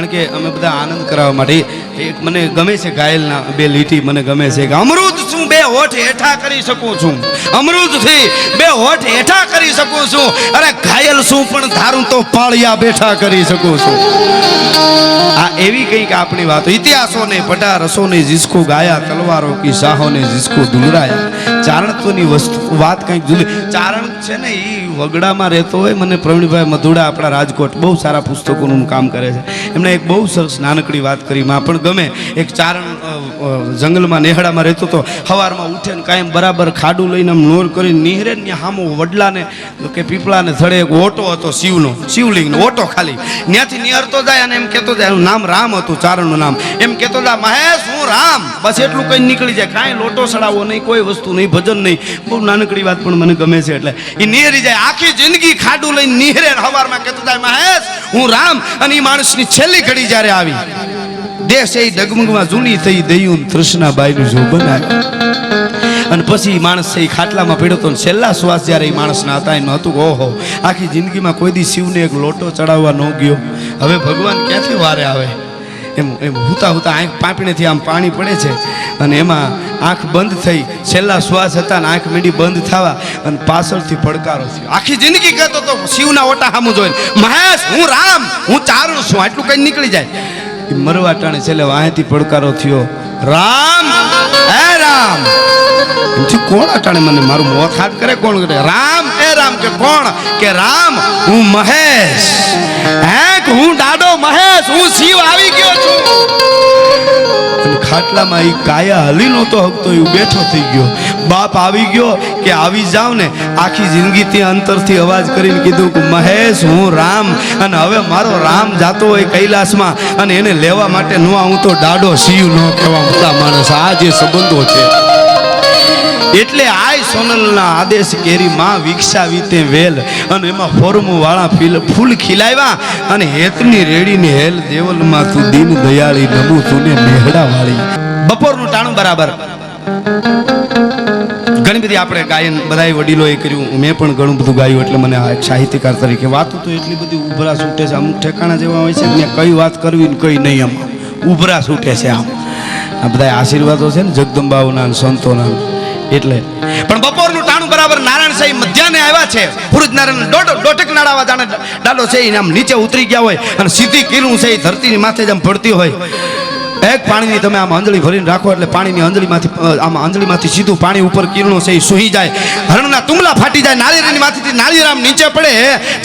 કારણ કે અમે બધા આનંદ કરાવવા માટે એક મને ગમે છે ઘાયલના બે લીટી મને ગમે છે કે અમૃત શું બે હોઠ હેઠા કરી શકું છું. અમૃતથી બે હોઠ હેઠા કરી શકું છું. અરે ઘાયલ શું પણ ધારું તો પાળિયા બેઠા કરી શકું છું. આ એવી કંઈક આપણી વાતો. ઇતિહાસોને પટા રસોને જીસકો ગાયા, તલવારો કી શાહોને જીસકો દુલરાયા ચારણત્વની વસ્તુ, વાત કંઈક જુદી. ચારણ છે ને એ વગડામાં રહેતો હોય. મને પ્રવીણભાઈ મધુડા આપણા રાજકોટ બહુ સારા પુસ્તકોનું કામ કરે છે. એમણે એક બહુ સરસ નાનકડી વાત કરી. માં પણ ગમે. એક ચારણ જંગલમાં નેહડામાં રહેતો હતો સવારમાં ઉઠે ને કાયમ બરાબર ખાડું લઈને આમ નોર કરીને નિહરે ને હામો વડલાને કે પીપળાને થડે એક ઓટો હતો શિવનો, શિવલિંગનો, ઓટો ખાલી. ત્યાંથી નિહરતો જાય અને એમ કહેતો જાય એનું નામ રામ હતું, ચારણનું નામ. એમ કહેતો જાય, મહેશ, હું રામ. બસ એટલું કંઈ નીકળી જાય. કાંઈ લોટો સડાવો નહીં, કોઈ વસ્તુ નહીં, ભજન નહીં. બહુ નાનકડી વાત પણ મને ગમે છે એટલે. એ નિહરી જાય, આખી જિંદગી ખાડું લઈને નિહરે હવારમાં કહેતો જાય, મહેશ, હું રામ. અને એ માણસની છેલ્લી ઘડી જ્યારે આવી દેશ એ ડગમગમાં જૂની થઈ દયું તૃષ્ણાબાઈનું જો બનાવ્યું. અને પછી માણસ એ ખાટલામાં પીડ્યો હતો છેલ્લા શ્વાસ જ્યારે એ માણસના હતા, એનું હતું ઓહો, આખી જિંદગીમાં કોઈ દી શિવને એક લોટો ચડાવવા ન ગયો. હવે ભગવાન ક્યાંથી વારે આવે? એમ એમ હુતા હુતા આંખ પાપીણેથી આમ પાણી પડે છે. અને એમાં આંખ બંધ થઈ, છેલ્લા શ્વાસ હતા ને આંખ મીડી બંધ થવા અને પાછળથી પડકારો થયો. આખી જિંદગી કહેતો તો શિવના ઓટા સામું જોઈને, મહેશ, હું રામ, હું ચારું છું. આટલું કંઈ નીકળી જાય. એ મરવા ટાણે છેલ્લે વાહેથી પડકારો થયો. રામ! હે રામ! એમથી કોણ અટાણે મને મારું મોત હાથ કરે? કોણ કરે? રામ! એ રામ કે કોણ? કે રામ, હું મહેશ. હે હું દાડો મહેશ? હું શિવ આવી ગયો છું. ખાટલામાં એ કાયા હલી નહોતો હકતો એ બેઠો થઈ ગયો. બાપ આવી ગયો કે આવી જાવ ને, આખી જિંદગી ત્યાં અંતરથી અવાજ કરીને કીધું કે, મહેશ, હું રામ. અને હવે મારો રામ જાતો હોય કૈલાસમાં અને એને લેવા માટે નો હું તો ડાડો શિવ નો કહેવા મોટા માણસ. આ જે સંબંધો છે એટલે આય સોનલના આદેશ કેરી માં વિકસાવી તે વેલ. અને એમાં ફોરમું વાળા ફીલ ફૂલ ખીલાવ્યા અને હેતની રેડીની હેલ દેવલમાં તું દીન દયાળી નમું તું ને મેહડા વાળી બપોરનું ટાણું બરાબર. ઘણી બધી આપણે ગાયન બધાય વડીલોએ કર્યું. મેં પણ ઘણું બધું ગાયું એટલે મને સાહિત્યકાર તરીકે વાતો તો એટલી બધી ઉભરા છૂટે છે. અમુક ઠેકાણા જેવા હોય છે ત્યાં કઈ વાત કરવી ને કઈ નહીં આમ. ઉભરા છૂટે છે આમ. આ બધા આશીર્વાદો છે ને જગદંબાઓના સંતોના. એટલે. પણ બપોરનું ટાણું બરાબર નારાયણ સાહેબ મધ્યાને આવ્યા છે. પુરુષ નારાયણ દોઢ દોઢક નાડાવા જાણે ડાલો છે, એને આમ નીચે ઉતરી ગયા હોય અને સીધી કિરણું છે એ ધરતીની માથે જ આમ પડતી હોય. એક પાણીની તમે આમ અંજળી ભરીને રાખો એટલે પાણીની અંજળીમાંથી આમ અંજળીમાંથી સીધું પાણી ઉપર કિરણો છે એ સુહી જાય. હરણના તુમલા ફાટી જાય, નાળિયેરની માથેથી નાળિયેરામ નીચે પડે.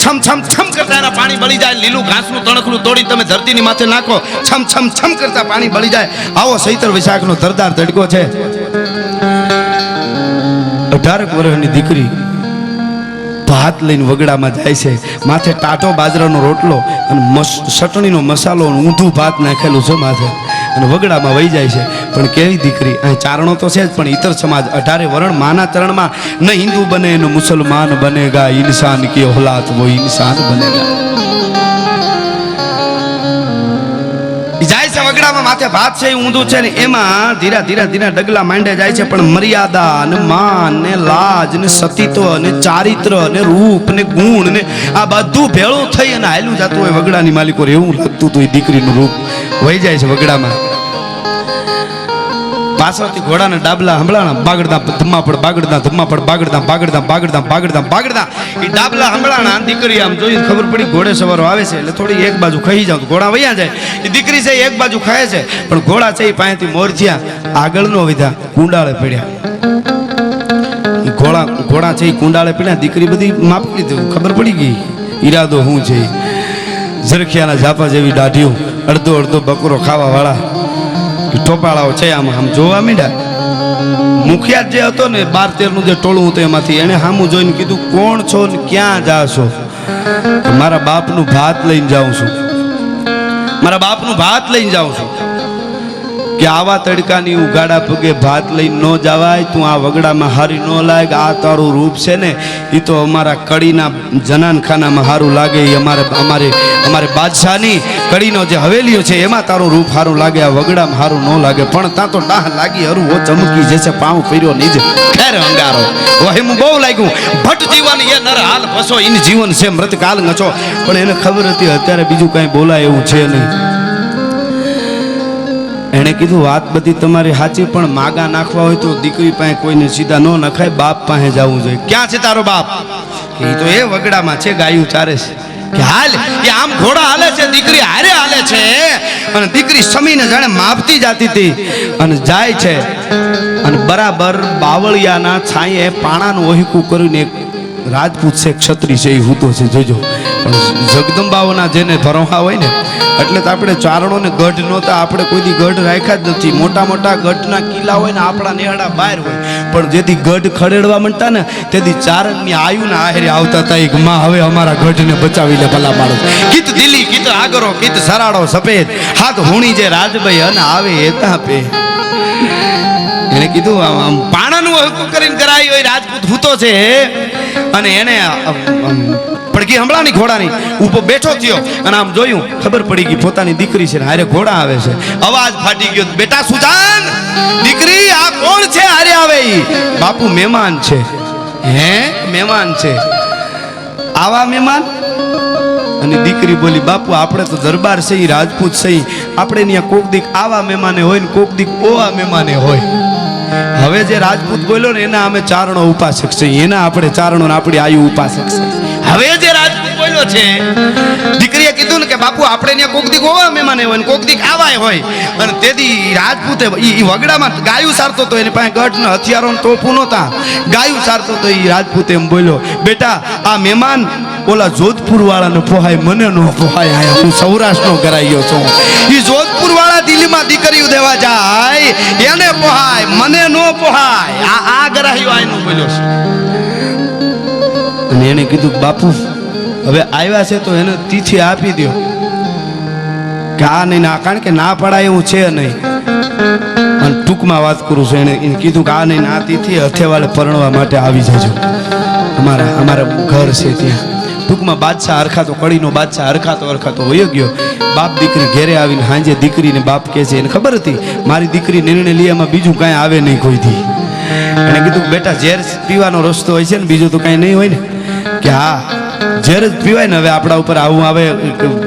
છમ છમ છમ કરતા એના પાણી બળી જાય, લીલું ઘાસનું તણખલું તોડી તમે ધરતીની માથે નાખો. છમ છમ છમ કરતા પાણી બળી જાય. આવો સૈતર વિશાખનો ધરદાર તડકો છે. અઢારક વર્ષની દીકરી ભાત લઈને વગડામાં જાય છે. માથે ટાટો બાજરાનો રોટલો અને ચટણીનો મસાલો ઊંધું ભાત નાખેલું છે માથે. અને વગડામાં વહી જાય છે. પણ કેવી દીકરી? અહીં ચારણો તો છે જ, પણ ઇતર સમાજ અઢારે વરણ માના ચરણમાં ન હિન્દુ બને, ન મુસલમાન બનેગા. ઇન્સાન કે ઓલાદ વો ઇન્સાન બનેગા. છે, વગડામાં માથે ભાત છે ઊંધું છે ને એમાં ધીરા ધીરા ધીરા ડગલા માંડે જાય છે, પણ મર્યાદા ને માન ને લાજ ને સતીત્વ ને ચારિત્ર ને રૂપ ને ગુણ ને આ બધું ભેળું થઈ અને હાલ્યું જતું હોય વગડાની માલિકો એવું લાગતું હતું એ દીકરીનું રૂપ. વહી જાય છે વગડામાં. પાછળથી ઘોડાના ડાબલા હંભળાણા, બાગડતા ધમ્મા પડ બાગડતા ધમ્મા પડ બાગડતા બાગડતા બાગડતા બાગડતા બાગડતા. એ ડાબલા હંભળાણા દીકરી આમ જોઈને ખબર પડી ઘોડે સવારો આવે છે, એટલે થોડી એક બાજુ ખાઈ જાવ ઘોડા વૈયા જાય. એ દીકરી છે એક બાજુ ખાય છે, પણ ઘોડા છે એ પાસેથી મોર આગળનો વિધા કુંડાળે પડ્યા. ઘોડા ઘોડા છે એ કુંડાળે પડ્યા, દીકરી બધી માપી લીધું ખબર પડી ગઈ. ઈરાદો શું છે? ઝરખિયાના ઝાપા જેવી દાઢીઓ, અડધો અડધો બકરો ખાવા વાળા ટોપાળાઓ છે આમ આમ જોવા માંડ્યા. મુખિયા જે હતો ને, બાર તેરનું જે ટોળું હતું એમાંથી એને સામું જોઈને કીધું, કોણ છો ને ક્યાં જાશો? છો મારા બાપનું ભાત લઈને જાઉં છું. મારા બાપનું ભાત લઈને જાઉં છું. કે આવા તડકાની ઉગાડા પગે ભાત લઈને ન જવાય, તું આ વગડામાં હારી ન લાગ આ તારું રૂપ છે ને એ તો અમારા કડીના જનાનખાનામાં સારું લાગે એ અમારે અમારે અમારે બાદશાહની કડીનો જે હવેલીઓ છે, એમાં તારું રૂપ સારું લાગે, આ વગડામાં સારું ન લાગે, પણ ત્યાં તો ડાહ લાગી હરું ઓ ચમકી જશે પાઉં ફેર્યો નહીં જ ખેર અંગારો. હું બહુ લાગ્યું. ભટ્ટ જીવન એ નર હાલ ફસો ઇન જીવન છે મૃત કાલ ngચો પણ એને ખબર હતી, અત્યારે બીજું કાંઈ બોલાય એવું છે નહીં. એણે કીધું, વાત બધી તમારી સાચી, પણ માગા નાખવા હોય તો દીકરી પાસે કોઈને સીધા ન નખાય, બાપ પાસે જવું જોઈએ. ક્યાં છે તારો બાપ? એ તો એ વગડામાં છે, ગાયું ચારે છે. કે હાલ કે આમ ઘોડા હાલે છે, દીકરી હારે હાલે છે. અને દીકરી સમીને જાણે માપતી જાતી હતી. અને જાય છે. અને બરાબર બાવળિયાના છાંયે પાણાનું ઓહિકું કરીને એક રાજપૂત છે, ક્ષત્રિય છે, એ હૂતો છે, જોજો. જગદંબાઓના જેને ભરોહા હોય ને એટલે તો આપણે ચારણોને ગઢ નહોતા, આપણે કોઈ ગઢ રાખ્યા જ નથી. મોટા મોટા ગઢના કિલ્લા હોય ને આપણા નેહડા બહાર હોય. પણ જેથી ગઢ ખડેડવા માંડતા ને, તેથી ચારણની આયુના આહેરે આવતા હતા. એક માં હવે અમારા ગઢને બચાવી લે, ભલા માણસ. કીત દિલ્હી કીત આગરો કીત સરાડો સફેદ. હાથ હુણી જે રાજભાઈ અને આવે એ તાપે એને કીધું, આમ પાણાનું હકું કરીને કરાયું હોય રાજપૂત હૂતો છે. અને એને આમ, હમણાં ઘોડાની. ઊભો બેઠો થયો. અને આમ જોયું ખબર પડી ગઈ પોતાની દીકરી છે હારે ઘોડા આવે છે. અવાજ ફાટી ગયો બેટા સુજાન દીકરી આ કોણ છે હારે આવે બાપુ મહેમાન છે. હે? મહેમાન છે? આવા મહેમાન? અને દીકરી બોલી બાપુ આપણે તો દરબાર છે રાજપૂત છે આપણે ત્યાં કોક દીક આવા મહેમાને હોય ને કોક દીક ઓવા મહેમાને હોય. હવે જે રાજપૂત બોલ્યો ને એના અમે ચારણો ઉપાસક છે એના આપણે ચારણો આપણી આયુ ઉપાસક છે. હવે જે રાજપૂત બોલ્યો છે, દીકરીએ કીધું ને કે, બાપુ, આપણે ત્યાં કોક દીક હોવા મહેમાને હોય ને કોક દીક આવાય હોય. અને તેથી રાજપૂતે ઈ વગડામાં ગાયું સારતો હતો એની પાસે ગઢ ને હથિયારો ને તોપું નહોતા. ગાયું સારતો તો ઈ રાજપૂત એમ બોલ્યો, બેટા, આ મહેમાન ઓલા જોધપુર વાળાને પોહાય, મને નો પોહાય, આયા હું સૌરાષ્ટ્રનો કરાયો છું. એ જોધપુર વાળા દિલ્હીમાં દીકરીઓ દેવા જાય, એને પોહાય, મને નો પોહાય. આ આ ગરાયો આયનો બોલ્યો છે. અને એને કીધું, બાપુ, હવે આવ્યા છે તો એને તિથિ આપી દો કે આ નહીં ના કારણ કે ના પડાય એવું છે નહીં. અને ટૂંકમાં વાત કરું છું એને કીધું કે આ નહીં ના તિથિ હથેવાળે પરણવા માટે આવી જજો. અમારા અમારા ઘર છે ત્યાં. ટૂંકમાં બાદશાહ હરખાતો, કડીનો બાદશાહ હરખાતો હરખાતો વયો ગયો. બાપ દીકરી ઘેરે આવીને હાંજે દીકરીને બાપ કહે છે, એને ખબર હતી? મારી દીકરી નિર્ણય લેવામાં બીજું કાંઈ આવે નહીં કોઈથી એને કીધું બેટા, ઝેર પીવાનો રસ્તો હોય છે ને, બીજું તો કાંઈ નહીં હોય ને. કે હા, ઝેર જ પીવાય ને, હવે આપણા ઉપર આવું આવે,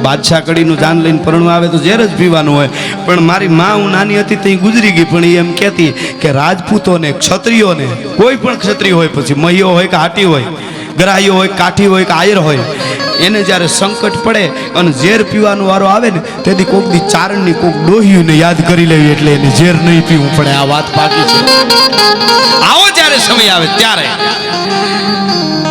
બાદશાહ કડીનું જાન લઈને પરણવા આવે તો ઝેર જ પીવાનું હોય. પણ મારી માં હું નાની હતી ત્યાં ગુજરી ગઈ, પણ એ એમ કહેતી કે રાજપૂતોને, ક્ષત્રિયોને, કોઈ પણ ક્ષત્રિય હોય પછી, મહીઓ હોય કે હાટી હોય ગ્રાહીઓ હોય, કાઠી હોય કે આયર હોય, એને જ્યારે સંકટ પડે અને ઝેર પીવાનો વારો આવે ને, તેથી કોક દી ચારણની, કોક ડોહીને યાદ કરી લેવી એટલે એને ઝેર નહીં પીવું પડે આ વાત પાકી છે. આવો જ્યારે સમય આવે ત્યારે.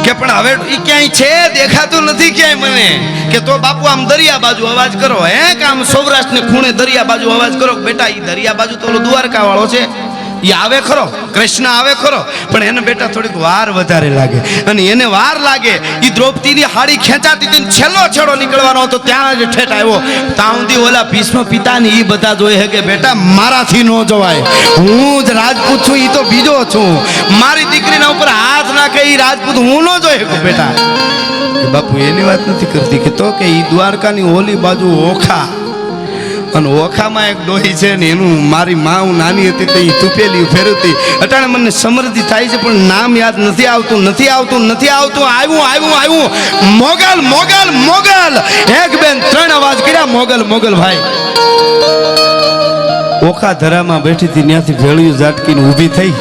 કે પણ હવે એ ક્યાંય છે? દેખાતું નથી ક્યાંય મને. કે તો બાપુ આમ દરિયા બાજુ અવાજ કરો, હે? કે આમ સૌરાષ્ટ્રને ખૂણે દરિયા બાજુ અવાજ કરો બેટા એ દરિયા બાજુ તો ઓલો દ્વારકા વાળો છે. ઈ આવે ખરો, કૃષ્ણ આવે ખરો, પણ એને બેટા થોડીક વાર વધારે લાગે. અને એને વાર લાગે એ દ્રૌપદીની હાડી ખેંચાતી હતી છેલ્લો છેડો નીકળવાનો હતો, ત્યાં જ ઠેઠ આવ્યો. ત્યાં સુધી ઓલા ભીષ્મ પિતાની એ બધા જોઈ કે બેટા મારાથી ન જવાય. હું જ રાજપૂત છું એ તો બીજો છું. મારી દીકરીના ઉપર હાથ નાખે એ રાજપૂત હું ન જોઈ શકું બેટા. બાપુ, એની વાત નથી કરતી કે તો કે એ દ્વારકાની ઓલી બાજુ ઓખા. અને ઓખામાં એક ડોહી છે ને એનું મારી માં નાની હતી તો તુપેલી ફેરવતી. અટાણે મને સમૃદ્ધિ થાય છે, પણ નામ યાદ નથી આવતું નથી આવતું નથી આવતું. આવ્યું આવ્યું આવ્યું. મોગલ મોગલ મોગલ. એક બેન, ત્રણ અવાજ કર્યા. મોગલ મોગલ ભાઈ. ઓખા ધરામાં બેઠી હતી, ત્યાંથી ભેળ્યું ઝાટકીને ઊભી થઈ.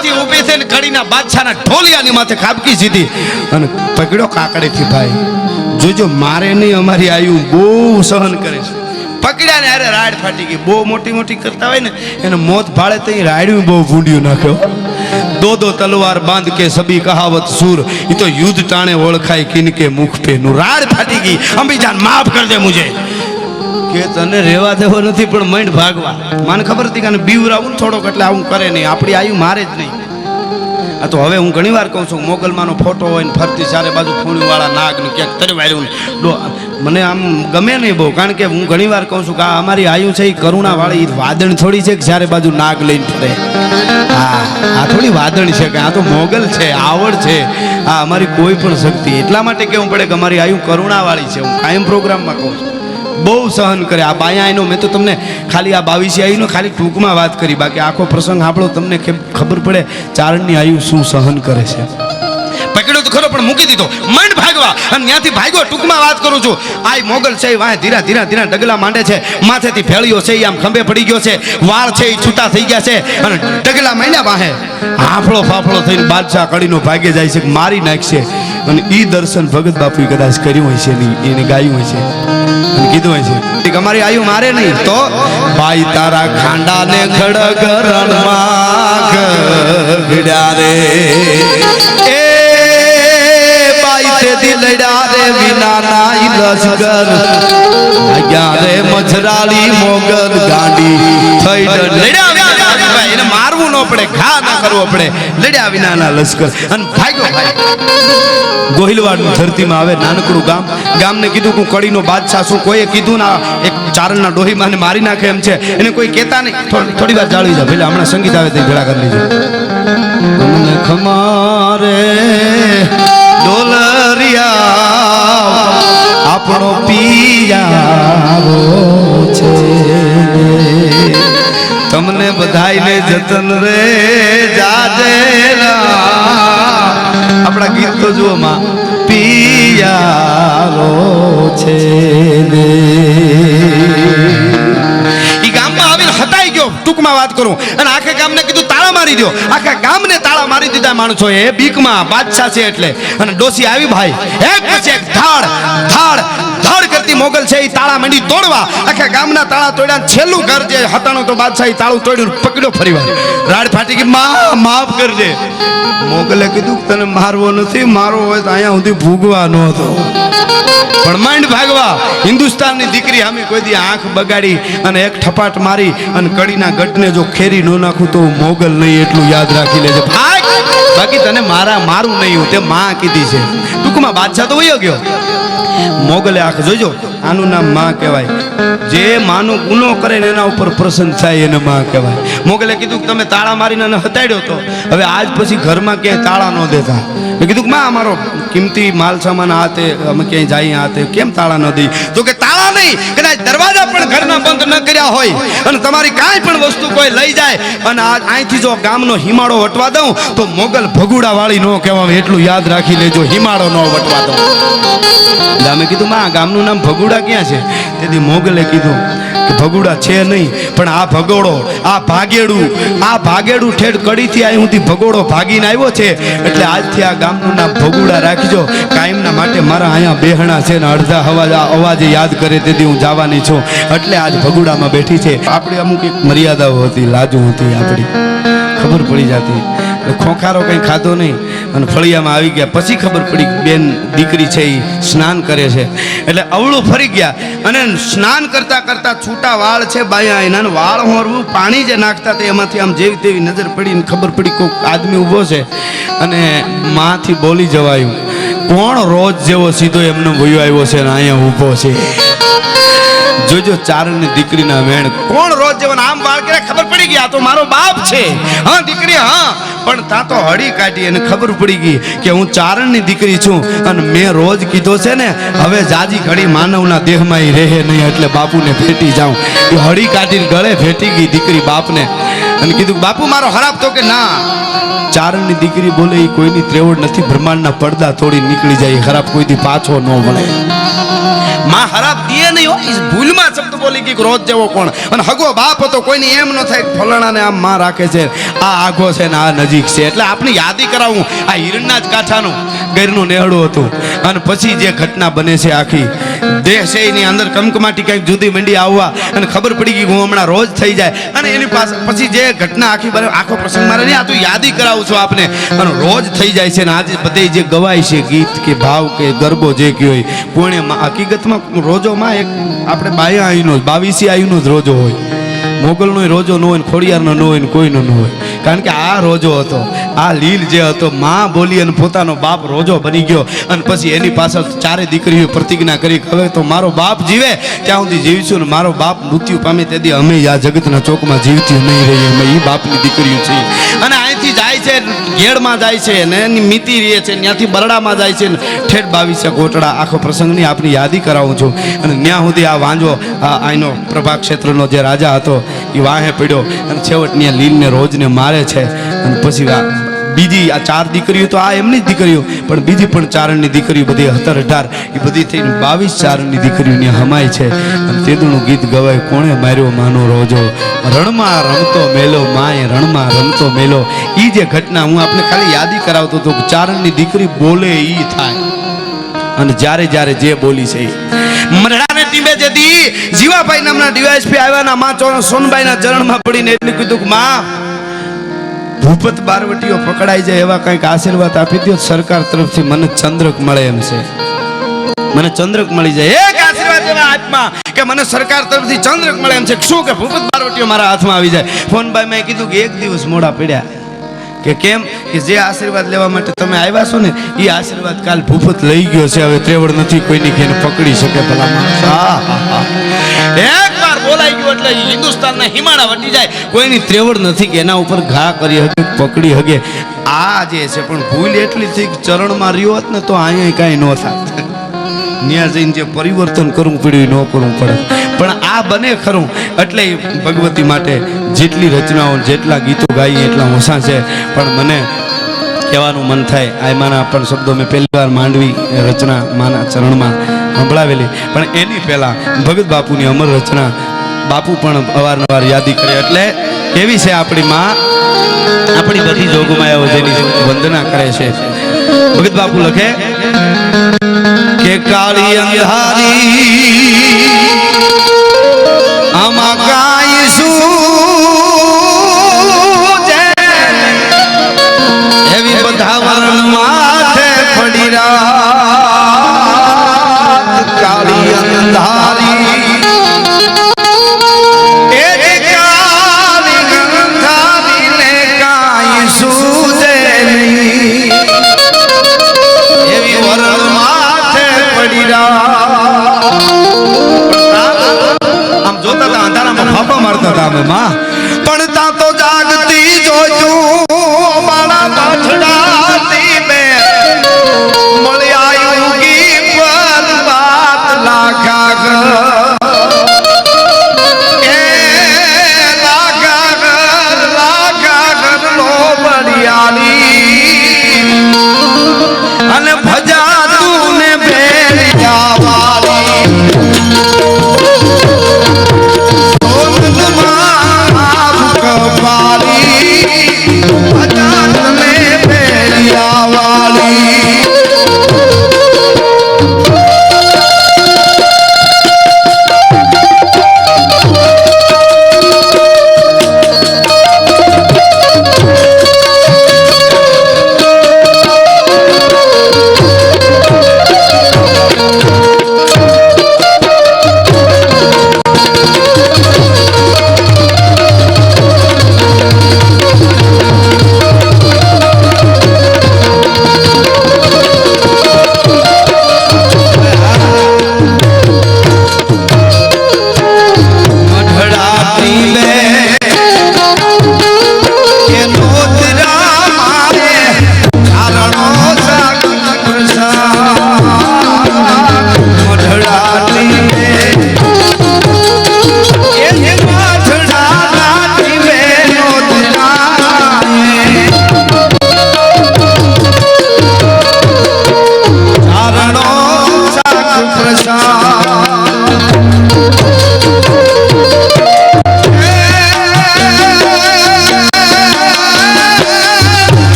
ઓખામાંથી ઊભી થઈને કડીના બાદશાહના ઢોલિયાની માથે ખાબકી સીધી અને પકડ્યો કાકડેથી, ભાઈ, જોજો, મારે નહીં અમારી આયુ, બહુ સહન કરે છે. પકડ્યા ને અરે રાડ ફાટી ગઈ. બહુ મોટી મોટી કરતા હોય ને, એને મોત ભાળે તો રાડ્યું બહુ ભૂંડ્યું નાખ્યો. દો દો તલવાર બાંધ કે સબી કહાવત સૂર એ તો યુદ્ધ ટાણે ઓળખાય કિનકે મુખ પે નું રાડ ફાટી ગઈ. અંબીજાન, માફ કર દે મુજે. કે તને રહેવા દેવો નથી, પણ માંડ ભાગવા. મને ખબર હતી કે બીવરાવું થોડોક એટલે આવું કરે નહીં. આપણી આયુ મારે જ નહીં. આ તો હવે હું ઘણી વાર કહું છું, મોગલમાંનો ફોટો હોય ને ફરતી ચારે બાજુ ફૂણીવાળા નાગ ને ક્યાંક તરવાર્યું ને. ડો, મને આમ ગમે નહીં બહુ, કારણ કે હું ઘણી વાર કહું છું કે આ અમારી આયુ છે એ કરુણાવાળી વાળી વાદણ થોડી છે કે ચારે બાજુ નાગ લઈને ફરે? હા, આ થોડી વાદણ છે કે આ તો મોગલ છે, આવડ છે. આ અમારી કોઈ પણ શક્તિ. એટલા માટે કહેવું પડે કે અમારી આયુ કરુણાવાળી છે. હું કાયમ પ્રોગ્રામમાં કહું છું. બહુ સહન કરે. આ બાયા આઈનો મેં તો તમને ખાલી આ બાવીસી આયુનો ખાલી ટૂંકમાં વાત કરી. બાકી આખો પ્રસંગ આપણો તમને કેમ ખબર પડે ચારણની આયુ શું સહન કરે છે. પકડ્યો તો ખરો, પણ મૂકી દીધો. માંડ ભાગવા. અને ત્યાંથી ભાગ્યો, ટૂંકમાં વાત કરું છું. આય મોગલ છે વાય ધીરા ધીરા ધીરા ડગલા માંડે છે. માથેથી ફેળ્યો છે આમ ખંભે પડી ગયો છે. વાળ છે એ છૂટા થઈ ગયા છે. અને ડગલા માંડ્યા વાહે હાફળો ફાફળો થઈને બાદશાહ કડીનો ભાગે જાય છે, મારી નાખશે. અને ઈ દર્શન ભગત બાપુએ કદાચ કર્યું હોય છે એને ગાયું હોય છે. કીધું હોય છે. અમારી આયુ મારે નહીં. તો? ભાઈ તારા ખાંડા ને ખડગ રણમાં ગડ્યા રે. એ ભાઈ તે દિલડા રે વિના નાઈ લશ્કર આગ્યા રે મછરાળી મોગલ ગાંડી. થઈ ભાઈ મારવું પડે, ઘા ના કરવો પડે. લડ્યા વિનાના લશ્કર. અને ભાગ્યો ભાઈ. ગોહિલવાડની ધરતીમાં આવે નાનકડું ગામ. ગામને કીધું કે કડીનો બાદશાહ શું કોઈએ કીધું ના, એક ચારણના ડોહીમાં મારી નાખે એમ છે. એને કોઈ કહેતા નહીં. થોડી વાર જાળવી જાય ભલે હમણાં સંગીત આવે તે ભેળા કરી તમને ખમારે ડોલરિયા, આપણો પિયારો છે તમને બધાયને જતન રે, જાજે આપણા ગીત તો જુઓ માં પિયારો છે ઈ ગામમાં આવીને હતાઈ ગયો, ટૂંકમાં વાત કરું. અને આખા ગામને કીધું મારી દો આખા ગામને તાળા મારી દીધા માણસો એ બીકમાં બાદશાહ છે એટલે. અને ડોસી આવી ભાઈ. એક પછી એક ધાડ ધાડ ધાડ કરતી મોગલ છે એ તાળા માંડી તોડવા. આખા ગામના તાળા તોડ્યા છેલ્લું ઘર જે હતાણું તો બાદશાહ તાળું તોડ્યું, પકડ્યો ફરીવાર રાડ ફાટી ગઈ, માં, માફ કરજે. મોગલે કીધું તને મારવો નથી મારવો હોય તો અહીંયા સુધી ભૂગવાનો હતો. પણ માંડ ભાગવા, હિન્દુસ્તાનની દીકરી અમે કોઈ દી આંખ બગાડી અને એક ઠપાટ મારી અને કડીના ગઢને જો ખેરી ન નાખું તો મોગલ નહીં એટલું યાદ રાખી લેજે. ભાઈ, બાકી તને મારા મારું નહીં તે માં કીધી છે. ટૂંકમાં બાદશાહ તો વયો ગયો. મોગલે આંખ જોજો, આનું નામમાં કહેવાય. જે માનો ગુનો કરે ને એના ઉપર પ્રસન્ન થાય એને માં કહેવાય. મોગલે કીધું કે તમે તાળા મારીને હતાડ્યો તો. હવે આજ પછી ઘરમાં ક્યાંય તાળા ન દેતા. મેં કીધું માં, અમારો કિંમતી માલ સામાન આ તે, અમે ક્યાંય જઈએ આ તે, કેમ તાળા ન દઈ? તો કે, તાળા નહીં, કદાચ દરવાજા પણ ઘરના બંધ ન કર્યા હોય અને તમારી કાંઈ પણ વસ્તુ કોઈ લઈ જાય અને આ, અહીંથી જો ગામનો હિમાળો વટવા દઉં, તો મોગલ ભગુડા વાળી ન કહેવાય, એટલું યાદ રાખી લેજો, હિમાળો ન વટવા દઉં. અમે કીધું, માં ગામનું નામ ભગુડા ક્યાં છે? તેથી મોગલે કીધું ભગુડા છે નહીં, પણ આ ભગોડો, આ ભાગેડું આ ભાગેડું ઠેઠ કડીથી અહીં સુધી ભગોડો ભાગીને આવ્યો છે. એટલે આજથી આ ગામનું નામ ભગુડા રાખજો. કાયમના માટે મારા અહીંયા બેહણા છે ને અડધા અવાજ અવાજે યાદ કરે તેથી હું જવાની છું. એટલે આજ ભગુડામાં બેઠી છે. આપણે અમુક એક મર્યાદાઓ હતી, લાજુ હતી આપણી. ખબર પડી જતી. એટલે ખોખારો કંઈ ખાધો નહીં અને ફળિયામાં આવી ગયા. પછી ખબર પડી બેન દીકરી છે એ સ્નાન કરે છે. એટલે અવળું ફરી ગયા અને સ્નાન કરતાં કરતાં છૂટા વાળ છે બાયા એના વાળ હોરવું પાણી જે નાખતા તે એમાંથી આમ જેવી તેવી નજર પડીને ખબર પડી કોઈક આદમી ઊભો છે અને માથી બોલી જવાયું, કોણ રોજ જેવો સીધો એમનો ભૂયો આવ્યો છે અને અહીંયા ઊભો છે? જોજો ચારણની દીકરીના વેણ કોણ રોજ જેવો આમ વાળ કરે ખબર પડી આ તો મારો બાપ છે. હા, દીકરી, હા. પણ તા તો હળી કાઢી અને ખબર પડી ગઈ કે હું ચારણની દીકરી છું અને મેં રોજ કીધો છે ને, હવે જાજી ઘડી માનવના દેહમાં એ રહે નહીં, એટલે બાપુને ભેટી જાઉં. એ હળી કાઢીને ગળે ભેટી ગઈ દીકરી બાપને અને કીધું, બાપુ, મારો હરાપ તો કે ના. ચારણની દીકરી બોલે એ કોઈની ત્રેવડ નથી, બ્રહ્માંડના પડદા તોડી નીકળી જાય ખરાબ કોઈથી પાછો ન મળે માં હરાબ દીએ નહીં હોય ભૂલમાં શબ્દ બોલી ગઈ રોજ જેવો કોણ. અને હગો બાપ હતો, કોઈને એમ ન થાય ફલાણાને આમ માં રાખે છે. આ આઘો છે ને આ નજીક છે. એટલે આપની યાદી કરાવું. આ હિરણના જ કાંઠાનું ગેરનું નેહડું હતું. અને પછી જે ઘટના બને છે આખી દેહ અંદર કમકમાટી કંઈક જુદી મંડી આવવા અને ખબર પડી ગઈ હું હમણાં રોજ થઈ જાય. અને એની પાસે પછી જે ઘટના આખી બને આખો પ્રસંગ મારે નહીં, આ તો યાદી કરાવું છું આપને. અને રોજ થઈ જાય છે અને આજે બધે જે ગવાય છે, ગીત કે ભાવ કે ગરબો જે કયો હોય, પુણ્યમાં, હકીકતમાં રોજોમાં એક આપણે બાયા જ, બાવીસી આયુનો જ રોજો હોય. મોગલનો રોજો ન હોય ખોડિયારનો ન હોય કોઈનો ન હોય. કારણ કે આ રોજો હતો, આ લીલ જે હતો, માં બોલી અને પોતાનો બાપ રોજો બની ગયો અને પછી એની પાછળ ચારે દીકરીઓ પ્રતિજ્ઞા કરી હવે તો મારો બાપ જીવે, ત્યાં સુધી જીવીશું ને મારો બાપ મૃત્યુ પામે તેથી અમે આ જગતના ચોકમાં જીવતી નહીં રહીએ, અમે એ બાપની દીકરીઓ છીએ. અને અહીંથી જાય છે, ઘેડમાં જાય છે ને એની મિતિ રહે છે, ત્યાંથી બરડામાં જાય છે ને ઠેઠ બાવીસે કોટડા આખો પ્રસંગની આપની યાદી કરાવું છું. અને ત્યાં સુધી આ વાંજો અહીંનો પ્રભા ક્ષેત્રનો જે રાજા હતો એ વાહે પડ્યો અને છેવટ ત્યાં લીલને રોજને મારે છે. અને પછી બીજી આ ચાર દીકરીઓ તો આ એમની જ દીકરીઓ, પણ બીજી પણ ચારણની દીકરીઓ બધી હતર અઢાર, એ બધી થઈને બાવીસ ચારણની દીકરીઓની હમાય છે. અને તેદુનું ગીત ગવાય, કોણે માર્યો માનો રોજો? રણમાં રમતો મેલો, માએ રણમાં રમતો મેલો. એ જે ઘટના હું આપણે ખાલી યાદી કરાવતો હતો ચારણની દીકરી બોલે એ થાય. અને જ્યારે જ્યારે જે બોલી છે. મરડાને ટીમે જતી જીવાભાઈ નામના ડીવાયસપી આવ્યા ના માં સોનબાઈના ચરણમાં પડીને એટલે કીધું કે, માં ભૂપત બારવટીઓ પકડાઈ જાય એવા કંઈક આશીર્વાદ આપી દો સરકાર તરફથી મને ચંદ્રક મળે એમ છે. મને ચંદ્રક મળી જાય. એક આશીર્વાદ એવા હાથમાં કે મને સરકાર તરફથી ચંદ્રક મળે એમ છે. શું કે ભૂપત બારવટીઓ મારા હાથમાં આવી જાય? ફોનભાઈ મેં કીધું કે એક દિવસ મોડા પડ્યા. કે કેમ? કે જે આશીર્વાદ લેવા માટે તમે આવ્યા છો ને એ આશીર્વાદ કાલ ભૂપત લઈ ગયો છે. હવે ત્રેવડ નથી કોઈની એને પકડી શકે ભલા. હા, હા, હા. બોલાઈ ગયું એટલે હિન્દુસ્તાનના હિમાળા વટી જાય. કોઈની ત્રેવડ નથી કે એના ઉપર ઘા કરી હકે પકડી હકે આ જે છે, પણ ભૂલ એટલી થઈ કે ચરણમાં રહ્યો હોત ને તો અહીંયા કાંઈ ન થાત. ત્યાં જઈને જે પરિવર્તન કરવું પડ્યું ન કરવું પડે. પણ આ બને ખરું. એટલે ભગવતી માટે જેટલી રચનાઓ, જેટલા ગીતો ગાઈએ એટલા ઓછા છે. પણ મને કહેવાનું મન થાય, આ માના પણ શબ્દો મેં પહેલી વાર માંડવી રચના માના ચરણમાં સંભળાવેલી. પણ એની પહેલાં ભગત બાપુની અમર રચના બાપુ પણ અવારનવાર યાદી કરે એટલે એવી છે આપણી માં? આપણી બધી જોગમાયાઓ જેની વંદના કરે છે. ભગત બાપુ લખે, કે કાળી અંધારી Mama.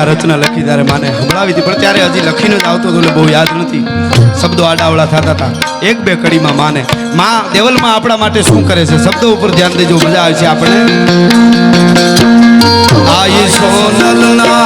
આ રચના લખી ત્યારે માને સંભળાવી હતી, પણ ત્યારે હજી લખીને જ આવતો હતો બહુ યાદ નથી. શબ્દો આડાવડા થતા હતા. એક બે કડીમાં માને, માં, દેવલમાં આપણા માટે શું કરે છે? શબ્દો ઉપર ધ્યાન દેજો, મજા આવે છે આપણે આઈ સોનલના